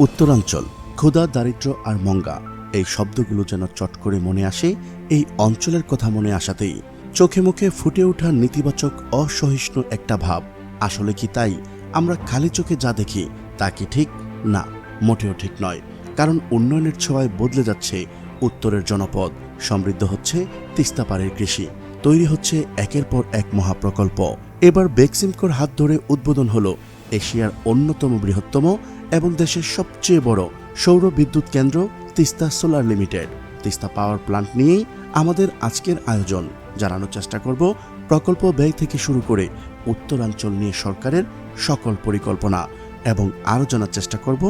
উত্তরাঞ্চল, ক্ষুধা দারিদ্র আর মঙ্গা, এই শব্দগুলো যেন চট করে মনে আসে, এই অঞ্চলের কথা মনে আসাতেই চোখে মুখে ফুটে ওঠা নেতিবাচক, অসহিষ্ণু একটা ভাব। আসলে কি তাই? আমরা খালি চোখে যা দেখি, তা কি ঠিক? না, মোটেও ঠিক নয়। কারণ উন্নয়নের ছোঁয়ায় বদলে যাচ্ছে উত্তরের জনপদ, সমৃদ্ধ হচ্ছে তিস্তাপাড়ের কৃষি, তৈরি হচ্ছে একের পর এক মহাপ্রকল্প। এবার বেক্সিমকোর হাত ধরে উদ্বোধন হলো এশিয়ার অন্যতম বৃহত্তম এবং দেশের সবচেয়ে বড় সৌর বিদ্যুৎ কেন্দ্র Teesta solar limited. Teesta power plant নিয়েই আমাদের আজকের আয়োজন। জানানোর চেষ্টা করব প্রকল্প ব্যয় থেকে শুরু করে উত্তরাঞ্চল নিয়ে সরকারের সকল পরিকল্পনা এবং আরও জানার চেষ্টা করব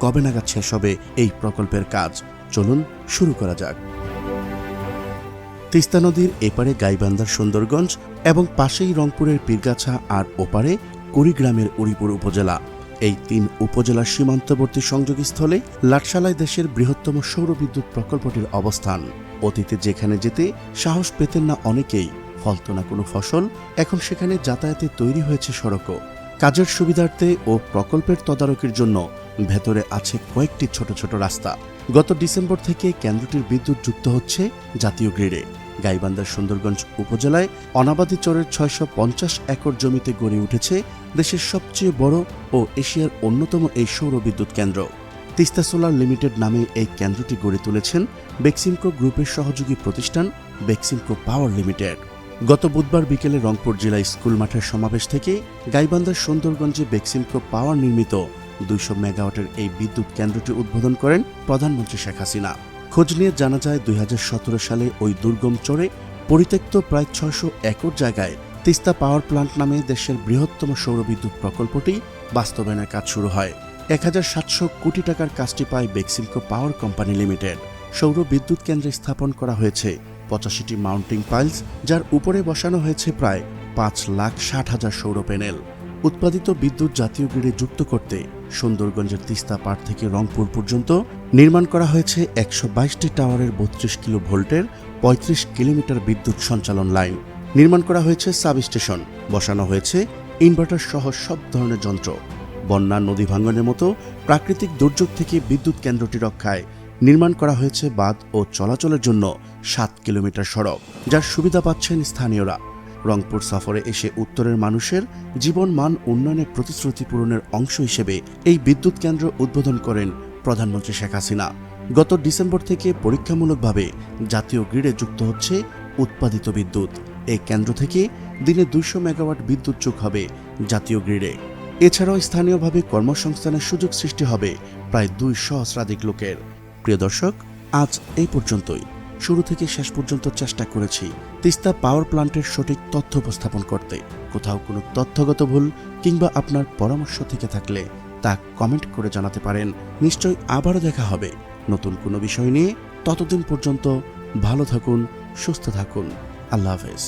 কবে নাগাদ শেষ হবে এই প্রকল্পের কাজ। চলুন শুরু করা যাক। তিস্তা নদীর এপারে গাইবান্ধার সুন্দরগঞ্জ এবং পাশেই রংপুরের পীরগাছা আর ওপারে কুড়িগ্রামের উড়িপুর উপজেলা। এই তিন উপজেলার সীমান্তবর্তী সংযোগস্থলে লাটশালায় দেশের বৃহত্তম সৌরবিদ্যুৎ প্রকল্পটির অবস্থান। অতীতে যেখানে যেতে সাহস পেতেন না অনেকেই, ফলত না কোনো ফসল, এখন সেখানে যাতায়াতে তৈরি হয়েছে সড়কও। কাজের সুবিধার্থে ও প্রকল্পের তদারকির জন্য ভেতরে আছে কয়েকটি ছোট ছোট রাস্তা। গত ডিসেম্বর থেকে কেন্দ্রটির বিদ্যুৎ যুক্ত হচ্ছে জাতীয় গ্রিডে। গাইবান্ধার সুন্দরগঞ্জ উপজেলায় অনাবাদী চরের ছয়শো পঞ্চাশ একর জমিতে গড়ে উঠেছে দেশের সবচেয়ে বড় ও এশিয়ার অন্যতম এই সৌর বিদ্যুৎ কেন্দ্র। তিস্তা সোলার লিমিটেড নামে এই কেন্দ্রটি গড়ে তুলেছেন বেক্সিমকো গ্রুপের সহযোগী প্রতিষ্ঠান বেক্সিমকো পাওয়ার লিমিটেড। গত বুধবার বিকেলে রংপুর জেলা স্কুল মাঠের সমাবেশ থেকে গাইবান্ধার সুন্দরগঞ্জে বেক্সিমকো পাওয়ার নির্মিত দুইশো মেগাওয়াটের এই বিদ্যুৎ কেন্দ্রটি উদ্বোধন করেন প্রধানমন্ত্রী শেখ হাসিনা। খোঁজ নিয়ে জানা যায়, দুই হাজার সতেরো সালে ওই দুর্গম চরে পরিত্যক্ত প্রায় ছয়শো একর জায়গায় তিস্তা পাওয়ার প্ল্যান্ট নামে দেশের বৃহত্তম সৌরবিদ্যুৎ প্রকল্পটি বাস্তবায়নের কাজ শুরু হয়। এক হাজার সাতশো কোটি টাকার কাজটি পায় বেক্সিমকো পাওয়ার কোম্পানি লিমিটেড। সৌর বিদ্যুৎ কেন্দ্রে স্থাপন করা হয়েছে পঁচাশিটি মাউন্টিং পাইলস, যার উপরে বসানো হয়েছে প্রায় পাঁচ লাখ ষাট হাজার সৌর প্যানেল। উৎপাদিত বিদ্যুৎ জাতীয় গ্রিডে যুক্ত করতে সুন্দরগঞ্জের তিস্তা পাড় থেকে রংপুর পর্যন্ত নির্মাণ করা হয়েছে একশো বাইশটি টাওয়ারের বত্রিশ কিলো ভোল্টের পঁয়ত্রিশ কিলোমিটার বিদ্যুৎ সঞ্চালন লাইন। নির্মাণ করা হয়েছে সাব স্টেশন বসানো হয়েছে ইনভার্টার সহ সব ধরনের যন্ত্র। বন্যা, নদী ভাঙ্গনের মতো প্রাকৃতিক দুর্যোগ থেকে বিদ্যুৎ কেন্দ্রটি রক্ষায় নির্মাণ করা হয়েছে বাঁধ ও চলাচলের জন্য সাত কিলোমিটার সড়ক, যার সুবিধা পাচ্ছেন স্থানীয়রা। রংপুর সফরে এসে উত্তরের মানুষের জীবন মান উন্নয়নের প্রতিশ্রুতি পূরণের অংশ হিসেবে এই বিদ্যুৎ কেন্দ্র উদ্বোধন করেন প্রধানমন্ত্রী শেখ হাসিনা। গত ডিসেম্বর থেকে পরীক্ষামূলকভাবে জাতীয় গ্রিডে যুক্ত হচ্ছে উৎপাদিত বিদ্যুৎ। এই কেন্দ্র থেকে দিনে দুইশো মেগাওয়াট বিদ্যুৎ যোগ হবে জাতীয় গ্রিডে। এছাড়াও স্থানীয়ভাবে কর্মসংস্থানের সুযোগ সৃষ্টি হবে প্রায় দুই সহস্রাধিক লোকের। প্রিয় দর্শক, আজ এই পর্যন্তই। শুরু থেকে শেষ পর্যন্ত চেষ্টা করেছি তিস্তা পাওয়ার প্লান্টের সঠিক তথ্য উপস্থাপন করতে। কোথাও কোনো তথ্যগত ভুল কিংবা আপনার পরামর্শ থেকে থাকলে তা কমেন্ট করে জানাতে পারেন। নিশ্চয়ই আবারও দেখা হবে। নতুন কোনো বিষয় নিয়ে ততদিন পর্যন্ত ভালো থাকুন, সুস্থ থাকুন। আল্লাহ হাফেজ।